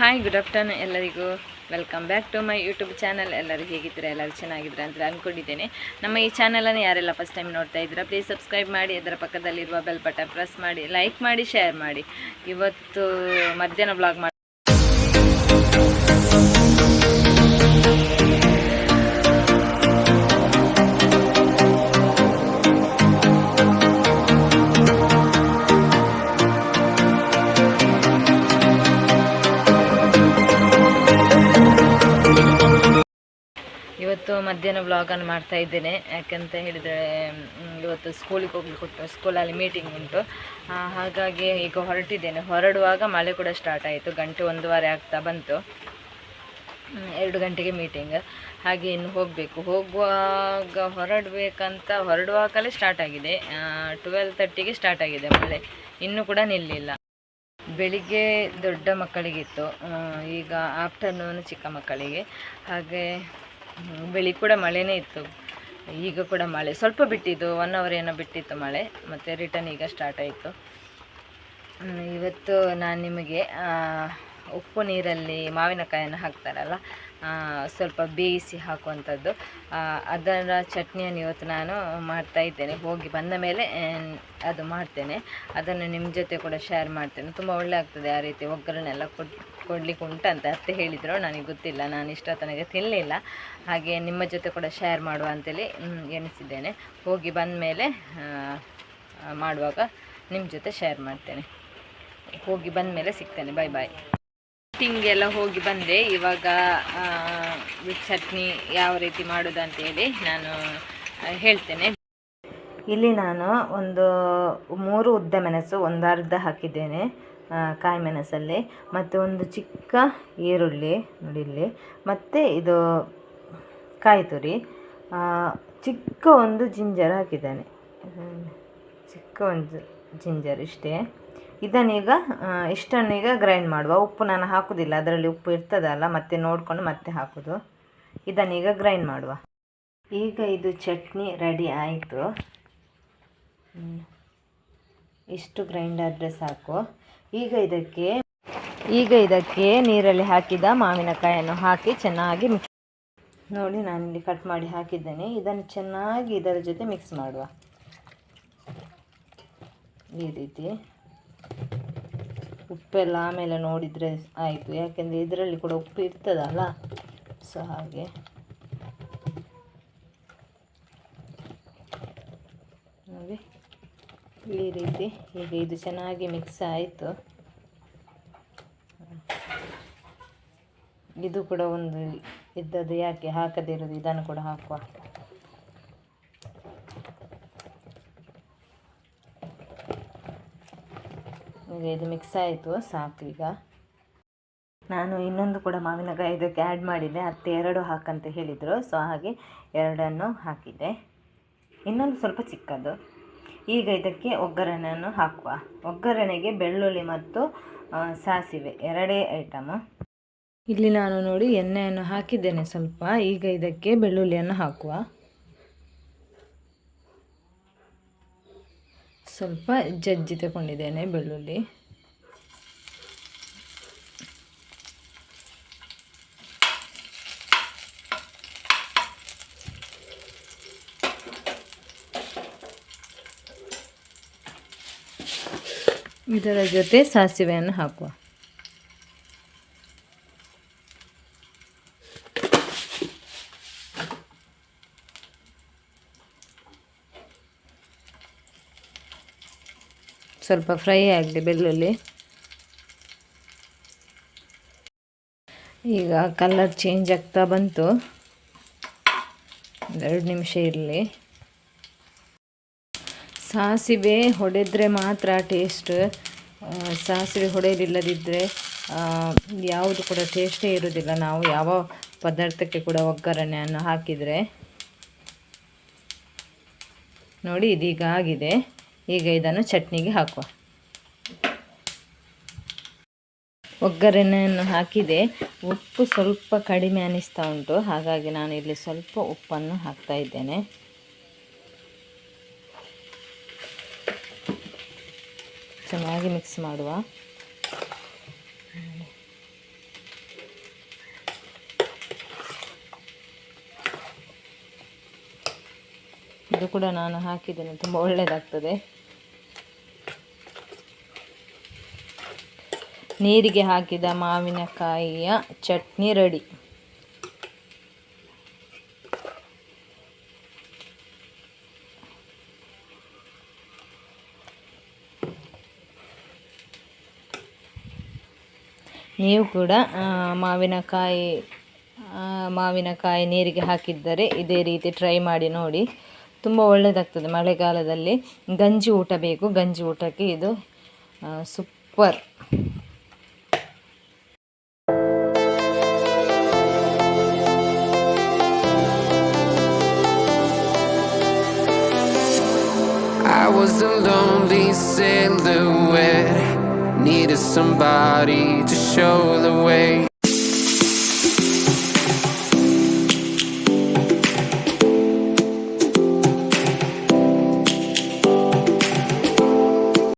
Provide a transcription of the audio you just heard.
Hi good afternoon ಎಲ್ಲರಿಗೂ. Welcome back to my YouTube channel ಎಲ್ಲರೂ ಹೇಗಿದ್ದೀರಾ? ಎಲ್ಲರೂ ಚೆನ್ನಾಗಿದ್ದೀರಾ ಅಂತ ಅಂದ್ಕೊಂಡಿದ್ದೇನೆ ನಮ್ಮ ಈ ಚಾನಲನ್ನು ಯಾರೆಲ್ಲ ಫಸ್ಟ್ ಟೈಮ್ ನೋಡ್ತಾ ಇದ್ದೀರಾ ಪ್ಲೀಸ್ ಸಬ್ಸ್ಕ್ರೈಬ್ ಮಾಡಿ, ಅದರ ಪಕ್ಕದಲ್ಲಿರುವ ಬೆಲ್ ಬಟನ್ ಪ್ರೆಸ್ ಮಾಡಿ ಲೈಕ್ ಮಾಡಿ ಶೇರ್ ಮಾಡಿ. ಇವತ್ತು ಮಧ್ಯಾಹ್ನ ಬ್ಲಾಗ್ ಮಾಡಿ ಇವತ್ತು ಮಧ್ಯಾಹ್ನ ವ್ಲಾಗನ್ನು ಮಾಡ್ತಾ ಇದ್ದೇನೆ. ಯಾಕಂತ ಹೇಳಿದರೆ ಇವತ್ತು ಸ್ಕೂಲಿಗೆ ಹೋಗ್ಲಿಕ್ಕೆ ಸ್ಕೂಲಲ್ಲಿ ಮೀಟಿಂಗ್ ಉಂಟು. ಹಾಗಾಗಿ ಈಗ ಹೊರಟಿದ್ದೇನೆ. ಹೊರಡುವಾಗ ಮಳೆ ಕೂಡ ಸ್ಟಾರ್ಟ್ ಆಯಿತು. ಗಂಟೆ ಒಂದೂವರೆ ಆಗ್ತಾ ಬಂತು. ಎರಡು ಗಂಟೆಗೆ ಮೀಟಿಂಗ್ ಹಾಗೆ ಇನ್ನು ಹೋಗಬೇಕು. ಹೋಗುವಾಗ ಹೊರಡಬೇಕಂತ, ಹೊರಡುವಾಗಲೇ ಸ್ಟಾರ್ಟ್ ಆಗಿದೆ. ಟ್ವೆಲ್ ತರ್ಟಿಗೆ ಸ್ಟಾರ್ಟ್ ಆಗಿದೆ ಮಳೆ. ಇನ್ನೂ ಕೂಡ ನಿಲ್ಲಿಲ್ಲ. ಬೆಳಿಗ್ಗೆ ದೊಡ್ಡ ಮಕ್ಕಳಿಗಿತ್ತು ಈಗ ಆಫ್ಟರ್ನೂನ್ ಚಿಕ್ಕ ಮಕ್ಕಳಿಗೆ. ಹಾಗೆ ಬೆಳಿಗ್ಗೆ ಕೂಡ ಮಳೆನೇ ಇತ್ತು. ಈಗ ಕೂಡ ಮಳೆ. ಸ್ವಲ್ಪ ಬಿಟ್ಟಿದ್ದು ಒನ್ ಅವರ್ ಏನೋ ಬಿಟ್ಟಿತ್ತು ಮಳೆ. ಮತ್ತು ರಿಟರ್ನ್ ಈಗ ಸ್ಟಾರ್ಟ್ ಆಯಿತು. ಇವತ್ತು ನಾನು ನಿಮಗೆ ಉಪ್ಪು ನೀರಲ್ಲಿ ಮಾವಿನಕಾಯನ್ನು ಹಾಕ್ತಾರಲ್ಲ ಸ್ವಲ್ಪ ಬೇಯಿಸಿ ಹಾಕುವಂಥದ್ದು. ಅದರ ಚಟ್ನಿಯನ್ನು ಇವತ್ತು ನಾನು ಮಾಡ್ತಾ ಇದ್ದೇನೆ. ಹೋಗಿ ಬಂದ ಮೇಲೆ ಅದು ಮಾಡ್ತೇನೆ. ಅದನ್ನು ನಿಮ್ಮ ಜೊತೆ ಕೂಡ ಶೇರ್ ಮಾಡ್ತೇನೆ. ತುಂಬ ಒಳ್ಳೆ ಆಗ್ತದೆ ಆ ರೀತಿ ಒಗ್ಗರಣೆಲ್ಲ ಕೊಡ್, ಕೊಡ್ಲಿಕ್ಕೆ ಅಂತ ಅತ್ತೆ ಹೇಳಿದರು. ನನಗೆ ಗೊತ್ತಿಲ್ಲ. ನಾನು ಇಷ್ಟ ತನಗೆ ತಿನ್ನಲಿಲ್ಲ ಹಾಗೆ ನಿಮ್ಮ ಜೊತೆ ಕೂಡ ಶೇರ್ ಮಾಡುವ ಅಂತೇಳಿ ಎನಿಸಿದ್ದೇನೆ ಹೋಗಿ ಬಂದ ಮೇಲೆ ಮಾಡುವಾಗ ನಿಮ್ಮ ಜೊತೆ ಶೇರ್ ಮಾಡ್ತೇನೆ. ಹೋಗಿ ಬಂದ ಮೇಲೆ ಸಿಗ್ತೇನೆ. ಬಾಯ್ ಬಾಯ್ ಮೀಟಿಂಗೆಲ್ಲ ಹೋಗಿ ಬಂದೆ. ಇವಾಗ ಚಟ್ನಿ ಯಾವ ರೀತಿ ಮಾಡೋದು ಅಂತೇಳಿ ನಾನು ಹೇಳ್ತೇನೆ. ಇಲ್ಲಿ ನಾನು ಒಂದು ಮೂರು ಉದ್ದ ಮೆಣಸು ಒಂದು ಅರ್ಧ ಹಾಕಿದ್ದೇನೆ ಕಾಯಿ ಮೆಣಸಲ್ಲಿ. ಮತ್ತು ಒಂದು ಚಿಕ್ಕ ಈರುಳ್ಳಿ, ನೋಡಿ ಇಲ್ಲಿ. ಮತ್ತು ಇದು ಕಾಯಿ ತುರಿ ಚಿಕ್ಕ ಒಂದು ಜಿಂಜರ್ ಹಾಕಿದ್ದೇನೆ. ಚಿಕ್ಕ ಒಂದು ಜಿಂಜರ್ ಇಷ್ಟೇ. ಇದನ್ನೀಗ ಇಷ್ಟನ್ನು ಇಷ್ಟನ್ನೀಗ ಗ್ರೈಂಡ್ ಮಾಡುವ. ಉಪ್ಪು ನಾನು ಹಾಕೋದಿಲ್ಲ, ಅದರಲ್ಲಿ ಉಪ್ಪು ಇರ್ತದಲ್ಲ, ಮತ್ತೆ ನೋಡಿಕೊಂಡು ಮತ್ತೆ ಹಾಕೋದು. ಇದನ್ನೀಗ ಗ್ರೈಂಡ್ ಮಾಡುವ. ಈಗ ಇದು ಚಟ್ನಿ ರೆಡಿ ಆಯಿತು. ಇಷ್ಟು ಗ್ರೈಂಡ್ ಆದರೆ ಸಾಕು. ಈಗ ಇದಕ್ಕೆ ಈಗ ಇದಕ್ಕೆ ನೀರಲ್ಲಿ ಹಾಕಿದ ಮಾವಿನಕಾಯನ್ನು ಹಾಕಿ ಚೆನ್ನಾಗಿ ಮಿಕ್ಸ್ ನೋಡಿ, ನಾನಿಲ್ಲಿ ಕಟ್ ಮಾಡಿ ಹಾಕಿದ್ದೇನೆ. ಇದನ್ನು ಚೆನ್ನಾಗಿ ಇದರ ಜೊತೆ ಮಿಕ್ಸ್ ಮಾಡುವ. ಈ ರೀತಿ. ಉಪ್ಪೆಲ್ಲ ಆಮೇಲೆ ನೋಡಿದರೆ ಆಯಿತು. ಯಾಕೆಂದರೆ ಇದರಲ್ಲಿ ಕೂಡ ಉಪ್ಪು ಇರ್ತದಲ್ಲ? ಸೊ ಹಾಗೆ. ನೋಡಿ. ಈ ರೀತಿ. ಈಗ ಇದು ಚೆನ್ನಾಗಿ ಮಿಕ್ಸ್ ಆಯಿತು. ಇದು ಕೂಡ ಒಂದು ಇದ್ದದ್ದು ಯಾಕೆ ಹಾಕದೇ ಇರೋದು ಇದನ್ನು ಕೂಡ ಹಾಕುವ. ಈಗ ಇದು ಮಿಕ್ಸ್ ಆಯಿತು, ಸಾಕು ಈಗ. ನಾನು ಇನ್ನೊಂದು ಕೂಡ ಮಾವಿನಕಾಯಿ ಇದಕ್ಕೆ ಆ್ಯಡ್ ಮಾಡಿದ್ದೆ, ಅತ್ತೆ ಎರಡು ಹಾಕಂತ ಹೇಳಿದರು ಸೊ ಹಾಗೆ ಎರಡನ್ನು ಹಾಕಿದ್ದೆ. ಇನ್ನೊಂದು ಸ್ವಲ್ಪ ಚಿಕ್ಕದು. ಈಗ ಇದಕ್ಕೆ ಒಗ್ಗರಣೆಯನ್ನು ಹಾಕುವ. ಒಗ್ಗರಣೆಗೆ ಬೆಳ್ಳುಳ್ಳಿ ಮತ್ತು ಸಾಸಿವೆ, ಎರಡೇ ಐಟಮು ಇಲ್ಲಿ ನಾನು ನೋಡಿ ಎಣ್ಣೆಯನ್ನು ಹಾಕಿದ್ದೇನೆ ಸ್ವಲ್ಪ. ಈಗ ಇದಕ್ಕೆ ಬೆಳ್ಳುಳ್ಳಿಯನ್ನು ಹಾಕುವ. ಸ್ವಲ್ಪ ಜಜ್ಜಿ ತಗೊಂಡಿದ್ದೇನೆ ಬೆಳ್ಳುಳ್ಳಿ. ಇದರ ಜೊತೆ ಸಾಸಿವೆಯನ್ನು ಹಾಕುವ. ಸ್ವಲ್ಪ ಫ್ರೈ ಆಗಲಿ ಬೆಳ್ಳುಳ್ಳಿ. ಈಗ ಕಲರ್ ಚೇಂಜ್ ಆಗ್ತಾ ಬಂತು. ಎರಡು ನಿಮಿಷ ಇರಲಿ. ಸಾಸಿವೆ ಹೊಡೆದ್ರೆ ಮಾತ್ರ ಟೇಸ್ಟ್ ಸಾಸಿವೆ ಹೊಡೆಯಲಿಲ್ಲದಿದ್ದರೆ ಯಾವುದು ಕೂಡ ಟೇಸ್ಟೇ ಇರೋದಿಲ್ಲ. ನಾವು ಯಾವ ಪದಾರ್ಥಕ್ಕೆ ಕೂಡ ಒಗ್ಗರಣೆಯನ್ನು ಹಾಕಿದರೆ. ನೋಡಿ ಇದೀಗ ಆಗಿದೆ. ಈಗ ಇದನ್ನು ಚಟ್ನಿಗೆ ಹಾಕುವ. ಒಗ್ಗರಣೆಯನ್ನು ಹಾಕಿದೆ. ಉಪ್ಪು ಸ್ವಲ್ಪ ಕಡಿಮೆ ಅನಿಸ್ತಾ ಉಂಟು. ಹಾಗಾಗಿ ನಾನು ಇಲ್ಲಿ ಸ್ವಲ್ಪ ಉಪ್ಪನ್ನು ಹಾಕ್ತಾ ಇದ್ದೇನೆ. ಚೆನ್ನಾಗಿ ಮಿಕ್ಸ್ ಮಾಡುವ. ಇದು ಕೂಡ ನಾನು ಹಾಕಿದ್ದೇನೆ. ತುಂಬ ಒಳ್ಳೆಯದಾಗ್ತದೆ ನೀರಿಗೆ ಹಾಕಿದ ಮಾವಿನಕಾಯಿಯ ಚಟ್ನಿ ರೆಡಿ. ನೀವು ಕೂಡ ಮಾವಿನಕಾಯಿ ಮಾವಿನಕಾಯಿ ನೀರಿಗೆ ಹಾಕಿದ್ದರೆ ಇದೇ ರೀತಿ ಟ್ರೈ ಮಾಡಿ ನೋಡಿ. ತುಂಬ ಒಳ್ಳೆಯದಾಗ್ತದೆ ಮಳೆಗಾಲದಲ್ಲಿ. ಗಂಜಿ ಊಟ ಬೇಕು. ಗಂಜಿ ಊಟಕ್ಕೆ ಇದು super. Was a lonely silhouette, needed somebody to show the way.